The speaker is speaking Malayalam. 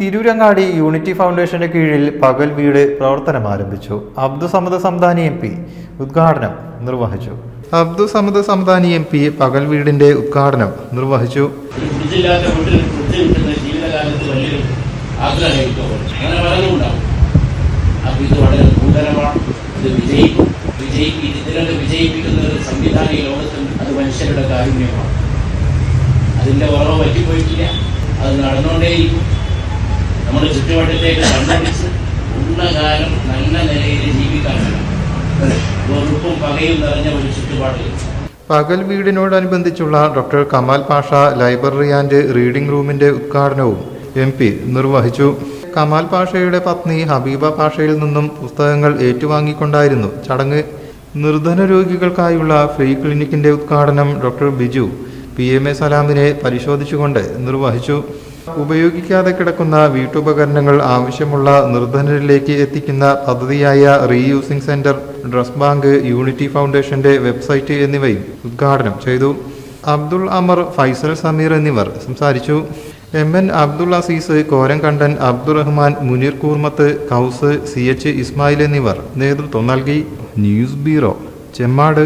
തിരൂരങ്ങാടി യൂണിറ്റി ഫൗണ്ടേഷന്റെ കീഴിൽ പകൽ വീട് പ്രവർത്തനം ആരംഭിച്ചു. അബ്ദു സമദ് സംതാനി എം പി ഉദ്ഘാടനം നിർവഹിച്ചു. അബ്ദു സമദ് സംതാനി എം പി പകൽ വീടിന്റെ ഉദ്ഘാടനം നിർവഹിച്ചു. ഒരു മനുഷ്യരുടെ കാരുണ്യമാണ്. അതിന്റെ ഉറവ് പറ്റിപ്പോയിട്ടില്ല. അത് നടന്നുകൊണ്ടേയിരിക്കും. നമ്മുടെ ചുറ്റുവട്ടത്തേക്ക് കണ്ണടിച്ച് പൂർണകാലം നല്ല നിലയിൽ ജീവിക്കാൻ വെറുപ്പും പകയും നിറഞ്ഞ ഒരു ചുറ്റുപാടിൽ. പകൽ വീടിനോടനുബന്ധിച്ചുള്ള doctor Kamal Pasha library and reading റൂമിന്റെ ഉദ്ഘാടനവും എം പി നിർവഹിച്ചു. കമാൽ പാഷയുടെ പത്നി ഹബീബ പാഷയിൽ നിന്നും പുസ്തകങ്ങൾ ഏറ്റുവാങ്ങിക്കൊണ്ടായിരുന്നു ചടങ്ങ്. നിർധന രോഗികൾക്കായുള്ള ഫ്രീ ക്ലിനിക്കിന്റെ ഉദ്ഘാടനം doctor Biju P M A സലാമിനെ പരിശോധിച്ചുകൊണ്ട് നിർവഹിച്ചു. ഉപയോഗിക്കാതെ കിടക്കുന്ന വീട്ടുപകരണങ്ങൾ ആവശ്യമുള്ള നിർധനരിലേക്ക് എത്തിക്കുന്ന പദ്ധതിയായ reusing centre dress bank unity ഫൗണ്ടേഷന്റെ വെബ്സൈറ്റ് എന്നിവയും ഉദ്ഘാടനം ചെയ്തു. അബ്ദുൾ അമർ ഫൈസൽ സമീർ എന്നിവർ സംസാരിച്ചു. M N Abdul Azeez Koramkandan Abdurahman Muneer Koormath cows C H Ismail എന്നിവർ നേതൃത്വം നൽകി. News bureau Chemmad.